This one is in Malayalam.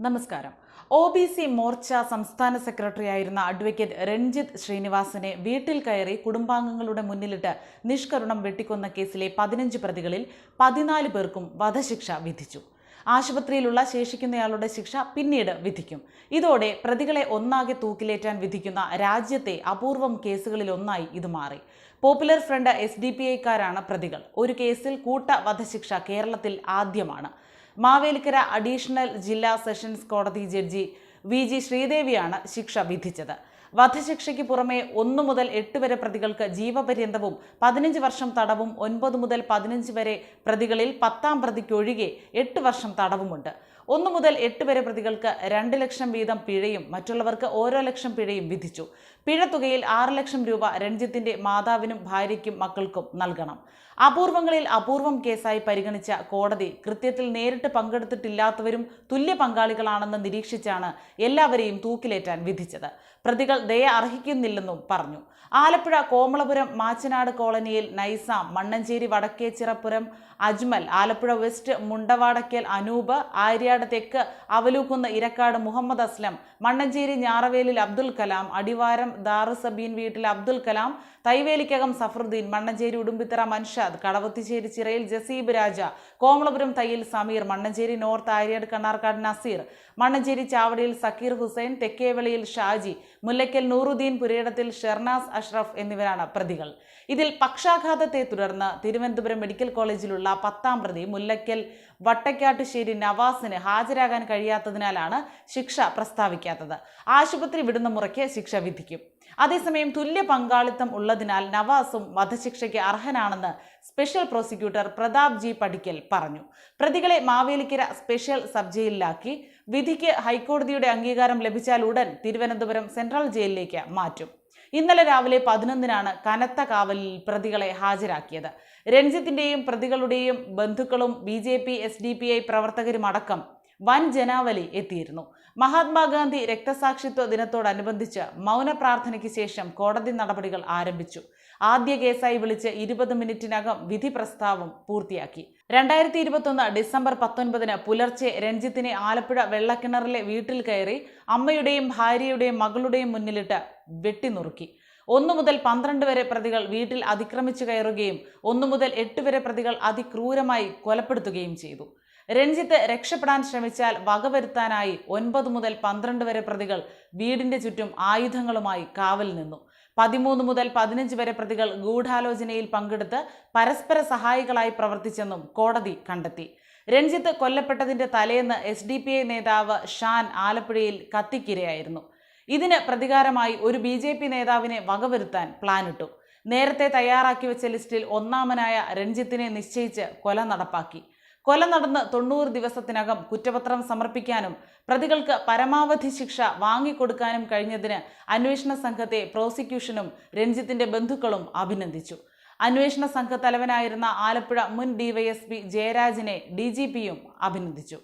നമസ്കാരം. ഒ ബി സി മോർച്ച സംസ്ഥാന സെക്രട്ടറി ആയിരുന്ന അഡ്വക്കേറ്റ് രഞ്ജിത്ത് ശ്രീനിവാസനെ വീട്ടിൽ കയറി കുടുംബാംഗങ്ങളുടെ മുന്നിലിട്ട് നിഷ്കരുണം വെട്ടിക്കൊന്ന കേസിലെ പതിനഞ്ച് പ്രതികളിൽ പതിനാല് പേർക്കും വധശിക്ഷ വിധിച്ചു. ആശുപത്രിയിലുള്ള ശേഷിക്കുന്നയാളുടെ ശിക്ഷ പിന്നീട് വിധിക്കും. ഇതോടെ പ്രതികളെ ഒന്നാകെ തൂക്കിലേറ്റാൻ വിധിക്കുന്ന രാജ്യത്തെ അപൂർവം കേസുകളിലൊന്നായി ഇത് മാറി. Popular front S D P ഐക്കാരാണ് പ്രതികൾ. ഒരു കേസിൽ കൂട്ട വധശിക്ഷ കേരളത്തിൽ ആദ്യമാണ്. മാവേലിക്കര അഡീഷണൽ ജില്ലാ സെഷൻസ് കോടതി ജഡ്ജി വി ജി ശ്രീദേവിയാണ് ശിക്ഷ വിധിച്ചത്. വധശിക്ഷയ്ക്ക് പുറമെ ഒന്നു മുതൽ എട്ട് വരെ പ്രതികൾക്ക് ജീവപര്യന്തവും പതിനഞ്ച് വർഷം തടവും ഒൻപത് മുതൽ പതിനഞ്ച് വരെ പ്രതികളിൽ പത്താം പ്രതിക്കൊഴികെ എട്ട് വർഷം തടവുമുണ്ട്. ഒന്നു മുതൽ എട്ട് വരെ പ്രതികൾക്ക് രണ്ട് ലക്ഷം വീതം പിഴയും മറ്റുള്ളവർക്ക് ഓരോ ലക്ഷം പിഴയും വിധിച്ചു. പിഴത്തുകയിൽ ആറ് ലക്ഷം രൂപ രഞ്ജിത്തിന്റെ മാതാവിനും ഭാര്യയ്ക്കും മക്കൾക്കും നൽകണം. അപൂർവങ്ങളിൽ അപൂർവം കേസായി പരിഗണിച്ച കോടതി കൃത്യത്തിൽ നേരിട്ട് പങ്കെടുത്തിട്ടില്ലാത്തവരും തുല്യ പങ്കാളികളാണെന്ന് നിരീക്ഷിച്ചാണ് എല്ലാവരെയും തൂക്കിലേറ്റാൻ വിധിച്ചത്. പ്രതികൾ ദയ അർഹിക്കുന്നില്ലെന്നും പറഞ്ഞു. ആലപ്പുഴ കോമളപുരം മാച്ചനാട് കോളനിയിൽ നൈസ മണ്ണഞ്ചേരി വടക്കേച്ചിറപ്പുരം അജ്മൽ ആലപ്പുഴ വെസ്റ്റ് മുണ്ടവാടക്കൽ അനൂപ് ആര്യാട് തെക്ക് അവലൂക്കുന്ന് ഇരക്കാട് മുഹമ്മദ് അസ്ലം മണ്ണഞ്ചേരി ഞാറവേലിൽ അബ്ദുൽ കലാം അടിവാരം ദാറുസബീൻ വീട്ടിൽ അബ്ദുൽ കലാം തൈവേലിക്കകം സഫറുദ്ദീൻ മണ്ണഞ്ചേരി ഉടുമ്പിത്തറ മൻഷാദ് കടവത്തിശ്ശേരി ചിറയിൽ ജസീബ് രാജ കോമളപുരം തയ്യിൽ സമീർ മണ്ണഞ്ചേരി നോർത്ത് ആര്യാട് കണ്ണാർക്കാട് നസീർ മണ്ണഞ്ചേരി ചാവടിയിൽ സക്കീർ ഹുസൈൻ തെക്കേവളിയിൽ ഷാജി മുല്ലയ്ക്കൽ നൂറുദ്ദീൻ പുരയിടത്തിൽ ഷെർനാസ് അഷ്റഫ് എന്നിവരാണ് പ്രതികൾ. ഇതിൽ പക്ഷാഘാതത്തെ തുടർന്ന് തിരുവനന്തപുരം മെഡിക്കൽ കോളേജിലുള്ള പത്താം പ്രതി മുല്ലയ്ക്കൽ വട്ടക്കാട്ടുശ്ശേരി നവാസിന് ഹാജരാകാൻ കഴിയാത്തതിനാലാണ് ശിക്ഷ പ്രസ്താവിക്കാത്തത്. ആശുപത്രി വിടുന്ന മുറയ്ക്ക് ശിക്ഷ വിധിക്കും. അതേസമയം തുല്യ പങ്കാളിത്തം ഉള്ളതിനാൽ നവാസും വധശിക്ഷയ്ക്ക് അർഹനാണെന്ന് special prosecutor Pratap G Padikkal പറഞ്ഞു. പ്രതികളെ മാവേലിക്കര സ്പെഷ്യൽ സബ് ജയിലിലാക്കി വിധിക്ക് ഹൈക്കോടതിയുടെ അംഗീകാരം ലഭിച്ചാൽ ഉടൻ തിരുവനന്തപുരം സെൻട്രൽ ജയിലിലേക്ക് മാറ്റും. ഇന്നലെ രാവിലെ പതിനൊന്നിനാണ് കനത്ത കാവലിൽ പ്രതികളെ ഹാജരാക്കിയത്. രഞ്ജിത്തിന്റെയും പ്രതികളുടെയും ബന്ധുക്കളും B J P S D P I പ്രവർത്തകരുമടക്കം വൻ ജനാവലി എത്തിയിരുന്നു. മഹാത്മാഗാന്ധി രക്തസാക്ഷിത്വ ദിനത്തോടനുബന്ധിച്ച് മൗന പ്രാർത്ഥനയ്ക്ക് ശേഷം കോടതി നടപടികൾ ആരംഭിച്ചു. ആദ്യ കേസായി വിളിച്ച് ഇരുപത് മിനിറ്റിനകം വിധി പ്രസ്താവം പൂർത്തിയാക്കി. രണ്ടായിരത്തി ഇരുപത്തൊന്ന് ഡിസംബർ പത്തൊൻപതിന് പുലർച്ചെ രഞ്ജിത്തിനെ ആലപ്പുഴ വെള്ളക്കിണറിലെ വീട്ടിൽ കയറി അമ്മയുടെയും ഭാര്യയുടെയും മകളുടെയും മുന്നിലിട്ട് വെട്ടിനുറുക്കി. ഒന്നു മുതൽ പന്ത്രണ്ട് വരെ പ്രതികൾ വീട്ടിൽ അതിക്രമിച്ചു കയറുകയും ഒന്നു മുതൽ എട്ട് വരെ പ്രതികൾ അതിക്രൂരമായി കൊലപ്പെടുത്തുകയും ചെയ്തു. രഞ്ജിത്ത് രക്ഷപ്പെടാൻ ശ്രമിച്ചാൽ വകവരുത്താനായി ഒൻപത് മുതൽ പന്ത്രണ്ട് വരെ പ്രതികൾ വീടിന്റെ ചുറ്റും ആയുധങ്ങളുമായി കാവൽ നിന്നു. പതിമൂന്ന് മുതൽ പതിനഞ്ച് വരെ പ്രതികൾ ഗൂഢാലോചനയിൽ പങ്കെടുത്ത് പരസ്പര സഹായികളായി പ്രവർത്തിച്ചെന്നും കോടതി കണ്ടെത്തി. രഞ്ജിത്ത് കൊല്ലപ്പെട്ടതിന്റെ തലേന്ന് എസ് ഡി പി ഐ നേതാവ് ഷാൻ ആലപ്പുഴയിൽ കത്തിക്കിരയായിരുന്നു. ഇതിന് പ്രതികാരമായി ഒരു ബി ജെ പി നേതാവിനെ വകവരുത്താൻ പ്ലാനിട്ടു. നേരത്തെ തയ്യാറാക്കി വെച്ച ലിസ്റ്റിൽ ഒന്നാമനായ രഞ്ജിത്തിനെ നിശ്ചയിച്ച് കൊല നടപ്പാക്കി. കൊല നടന്ന് തൊണ്ണൂറ് ദിവസത്തിനകം കുറ്റപത്രം സമർപ്പിക്കാനും പ്രതികൾക്ക് പരമാവധി ശിക്ഷ വാങ്ങിക്കൊടുക്കാനും കഴിഞ്ഞതിന് അന്വേഷണ സംഘത്തെ പ്രോസിക്യൂഷനും രഞ്ജിത്തിന്റെ ബന്ധുക്കളും അഭിനന്ദിച്ചു. അന്വേഷണ സംഘ തലവനായിരുന്ന ആലപ്പുഴ മുൻ ഡിവൈഎസ്പി ജയരാജിനെ ഡി അഭിനന്ദിച്ചു.